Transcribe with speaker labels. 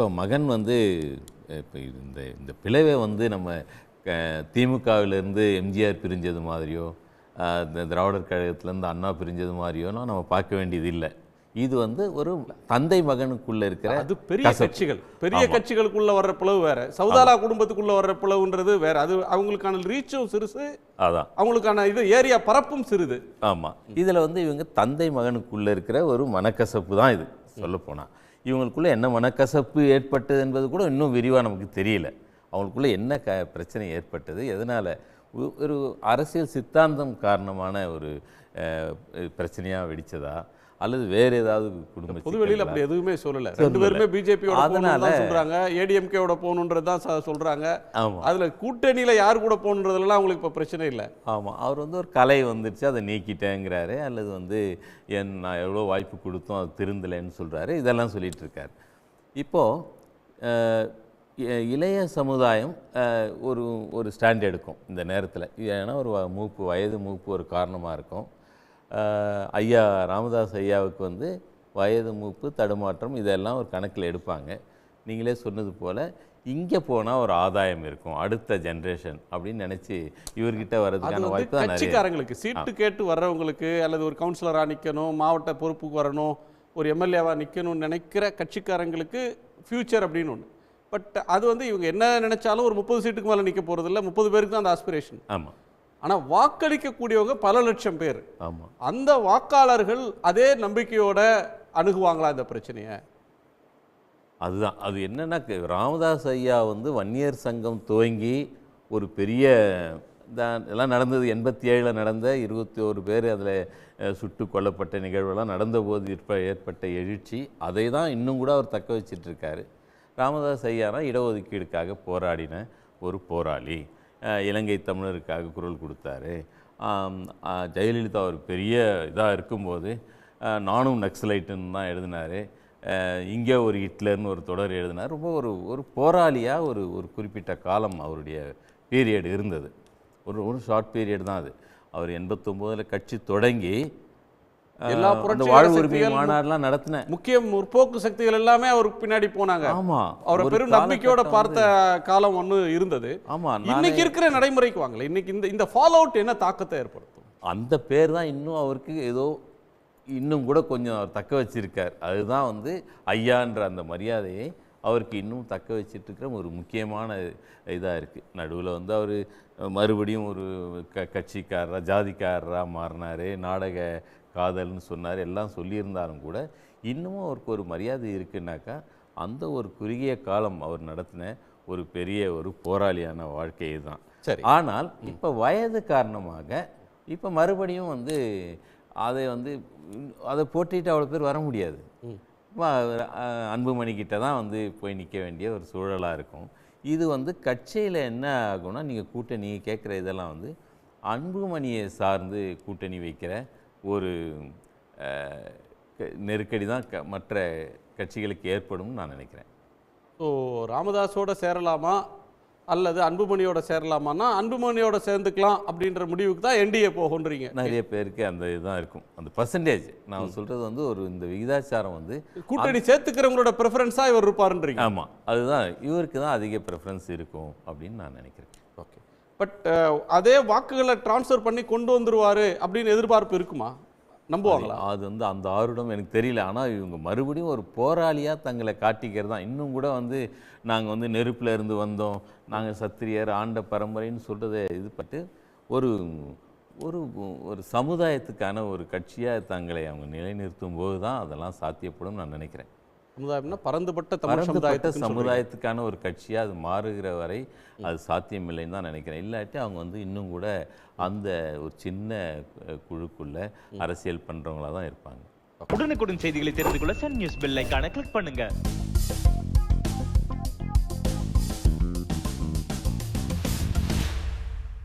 Speaker 1: இப்போ மகன் வந்து இப்போ இந்த இந்த பிளவை வந்து நம்ம திமுகவிலிருந்து எம்ஜிஆர் பிரிஞ்சது மாதிரியோ இந்த திராவிடர் கழகத்திலேருந்து அண்ணா பிரிஞ்சது மாதிரியோலாம் நம்ம பார்க்க வேண்டியது இல்லை இது வந்து ஒரு தந்தை மகனுக்குள்ள இருக்கிற
Speaker 2: அது பெரிய. கட்சிகள். பெரிய. கட்சிகளுக்குள்ள வர்ற பிளவு வேற. சவுதாலா குடும்பத்துக்குள்ள வர்ற பிளவுன்றது வேற. அது அவங்களுக்கான ரீச்சும் சிறுசு
Speaker 1: அதான்.
Speaker 2: அவங்களுக்கான இது ஏரியா பரப்பும் சிறிது.
Speaker 1: ஆமாம் இதில் வந்து இவங்க தந்தை மகனுக்குள்ளே இருக்கிற ஒரு மனக்கசப்பு தான் இது சொல்லப்போனால் இவங்களுக்குள்ளே என்ன மனக்கசப்பு ஏற்பட்டது என்பது கூட இன்னும் விரிவாக நமக்கு தெரியல. அவங்களுக்குள்ளே என்ன க பிரச்சனை ஏற்பட்டது எதனால்? ஒரு அரசியல் சித்தாந்தம் காரணமான ஒரு பிரச்சனையாக வெடித்ததா அல்லது வேறு ஏதாவது குடும்ப
Speaker 2: பொதுவெளியில்? அப்படி எதுவுமே சொல்லல. ரெண்டு பேருமே பிஜேபியோட
Speaker 1: அதனால-
Speaker 2: சொல்றாங்க. ஏடிஎம்கேவோட போகணுன்றது தான் ச- சொல்றாங்க.
Speaker 1: ஆமாம்
Speaker 2: அதுல கூட்டணியில யார் கூட போகணுன்றதுலாம் அவங்களுக்கு இப்ப பிரச்சனை இல்லை.
Speaker 1: ஆமாம் அவர் வந்து ஒரு கலை வந்துருச்சு அதை நீக்கிட்டேங்கிறாரு. அல்லது வந்து என் நான் எவ்வளோ வாய்ப்பு கொடுத்தோம் அது திருந்தலைன்னு சொல்கிறாரு இதெல்லாம் சொல்லிட்டு இருக்காரு இப்போது இளைய சமுதாயம் ஒரு ஒரு ஸ்டாண்ட் எடுக்கும் இந்த நேரத்தில். ஏன்னா ஒரு மூப்பு வயது மூப்பு ஒரு காரணமாக இருக்கும். ஐயா ராமதாஸ் ஐயாவுக்கு வந்து வயது மூப்பு தடுமாற்றம் இதெல்லாம் ஒரு கணக்கில் எடுப்பாங்க. நீங்களே சொன்னது போல் இங்கே போனால் ஒரு ஆதாயம் இருக்கும் அடுத்த ஜென்ரேஷன் அப்படின்னு நினச்சி இவர்கிட்ட வர்றதுக்கான வாய்ப்பு தான்
Speaker 2: கட்சிக்காரங்களுக்கு சீட்டு கேட்டு வர்றவங்களுக்கு அல்லது ஒரு கவுன்சிலரா நிக்கணும் மாவட்ட பொறுப்புக்கு வரணும் ஒரு எம்எல்ஏவா நிக்கணும்னு நினைக்கிற கட்சிக்காரங்களுக்கு ஃபியூச்சர் அப்படின்னு ஒன்று பட் அது வந்து இவங்க என்ன நினைச்சாலும் ஒரு முப்பது சீட்டுக்கு மேலே நிற்க போறது இல்ல முப்பது பேருக்கு தான் அந்த ஆஸ்பிரேஷன்
Speaker 1: ஆமாம்
Speaker 2: ஆனா வாக்களிக்கக்கூடியவங்க பல லட்சம் பேர்.
Speaker 1: ஆமாம்
Speaker 2: அந்த வாக்காளர்கள் அதே நம்பிக்கையோட அணுகுவாங்களா இந்த பிரச்சனையை?
Speaker 1: அதுதான். அது என்னன்னா ராமதாஸ் ஐயா வந்து வன்னியர் சங்கம் துவங்கி ஒரு பெரிய தான் எல்லாம் நடந்தது. எண்பத்தி ஏழில் நடந்த இருபத்தி ஒரு பேர் அதில் சுட்டு கொல்லப்பட்ட நிகழ்வெல்லாம் நடந்தபோது ஏற்ப ஏற்பட்ட எழுச்சி. அதை தான் இன்னும் கூட அவர் தக்க வச்சிட்டு இருக்காரு ராமதாஸ் ஐயானா இடஒதுக்கீடுக்காக போராடின ஒரு போராளி. இலங்கை தமிழருக்காக குரல் கொடுத்தாரு. ஜெயலலிதா ஒரு பெரிய இதாக இருக்கும்போது நானும் நக்சலைட்டுன்னு தான் எழுதினாரு. இங்கே ஒரு ஹிட்லர்னு ஒரு தொடர் எழுதினார். ரொம்ப ஒரு ஒரு போராளியாக ஒரு ஒரு குறிப்பிட்ட காலம் அவருடைய பீரியட் இருந்தது. ஒரு ஒரு ஷார்ட் பீரியட் தான் அது. அவர் எண்பத்தொம்போதில் கட்சி தொடங்கி
Speaker 2: எல்லா
Speaker 1: அந்த
Speaker 2: புரட்சிகர
Speaker 1: வாழ்வு உரிமை மாநாடுலாம் நடத்தினேன்
Speaker 2: முக்கிய முற்போக்கு சக்திகள் எல்லாமே அவருக்கு பின்னாடி போனாங்க.
Speaker 1: ஆமாம்
Speaker 2: அவரை பெரும் நம்பிக்கையோட பார்த்த காலம் ஒன்று இருந்தது.
Speaker 1: ஆமாம்
Speaker 2: இன்னைக்கு இருக்கிற நடைமுறைக்கு வாங்கல இன்னைக்கு இந்த இந்த ஃபாலோ அவுட் என்ன தாக்கத்தை ஏற்படுத்தும்?
Speaker 1: அந்த பேர் தான் இன்னும் அவருக்கு ஏதோ இன்னும் கூட கொஞ்சம் அவர் தக்க வச்சிருக்கார். அதுதான் வந்து ஐயான்ற அந்த மரியாதையை அவருக்கு இன்னும் தக்க வச்சிட்டு இருக்கிற ஒரு முக்கியமான இதாக இருக்குது நடுவில் வந்து அவர் மறுபடியும் ஒரு க கட்சிக்காரராக ஜாதிக்காரராக மாறினார் நாடக காதல்னு சொன்னார் எல்லாம் சொல்லியிருந்தாலும் கூட இன்னமும் அவருக்கு ஒரு மரியாதை இருக்குன்னாக்கா அந்த ஒரு குறுகிய காலம் அவர் நடத்தின ஒரு பெரிய ஒரு போராளியான வாழ்க்கை தான்.
Speaker 2: சரி.
Speaker 1: ஆனால் இப்போ வயது காரணமாக இப்போ மறுபடியும் வந்து அதை வந்து அதை போட்டிட்டு அவ்வளோ பேர் வர முடியாது. அன்புமணிக்கிட்ட அன்புமணி கிட்ட தான் வந்து போய் நிற்க வேண்டிய ஒரு சூழலாக இருக்கும். இது வந்து கட்சியில் என்ன ஆகும்னா நீங்கள் கூட்டணி கேட்குற இதெல்லாம் வந்து அன்புமணியை சார்ந்து கூட்டணி வைக்கிற ஒரு நெருக்கடி தான் க மற்ற கட்சிகளுக்கு ஏற்படும்னு நான் நினைக்கிறேன்.
Speaker 2: ஸோ ராமதாஸோட சேரலாமா? அல்லது அன்புமணியோட சேரலாமான்னா அன்புமணியோட சேர்ந்துக்கலாம் அப்படின்ற முடிவுக்கு தான் என்டிஏ போகுன்றீங்க.
Speaker 1: நிறைய பேருக்கு அந்த இதுதான் இருக்கும். அந்த பர்சன்டேஜ் நான் சொல்கிறது வந்து ஒரு இந்த விகிதாச்சாரம் வந்து
Speaker 2: கூட்டணி சேர்த்துக்கிறவங்களோட ப்ரிஃபரன்ஸா இவர் இருப்பாருன்றீங்க.
Speaker 1: ஆமாம் அதுதான் இவருக்கு தான் அதிக ப்ரெஃபரன்ஸ் இருக்கும் அப்படின்னு நான் நினைக்கிறேன்.
Speaker 2: ஓகே பட் அதே வாக்குகளை ட்ரான்ஸ்ஃபர் பண்ணி கொண்டு வந்துருவாரு அப்படின்னு எதிர்பார்ப்பு இருக்குமா? நம்புவாங்களா?
Speaker 1: அது வந்து அந்த ஆருடம் எனக்கு தெரியல. ஆனால் இவங்க மறுபடியும் ஒரு போராளியாக தங்களை காட்டிக்கிறது தான். இன்னும் கூட வந்து நாங்கள் வந்து நெருப்பில் இருந்து வந்தோம். நாங்கள் சத்திரியர் ஆண்ட பரம்பரைன்னு சொல்கிறத இது பட்டு ஒரு ஒரு ஒரு சமுதாயத்துக்கான ஒரு கட்சியாக தங்களை அவங்க நிலைநிறுத்தும் போது தான் அதெல்லாம் சாத்தியப்படும் நான் நினைக்கிறேன்.
Speaker 2: சமுதாயம்னா பறந்துபட்ட தமிழ்
Speaker 1: பரந்துபட்ட
Speaker 2: சமுதாயத்துக்கு
Speaker 1: சமுதாயத்துக்கான ஒரு கட்சியாக அது மாறுகிற வரை அது சாத்தியமில்லைன்னு தான் நினைக்கிறேன். இல்லாட்டி அவங்க வந்து இன்னும் கூட அந்த ஒரு சின்ன குழுக்குள்ள அரசியல் பண்ணுறவங்களா தான் இருப்பாங்க.
Speaker 3: உடனுக்குடன் செய்திகளை தெரிந்து கொள்ள சன் நியூஸ் பெல் ஐகானை கிளிக் பண்ணுங்க.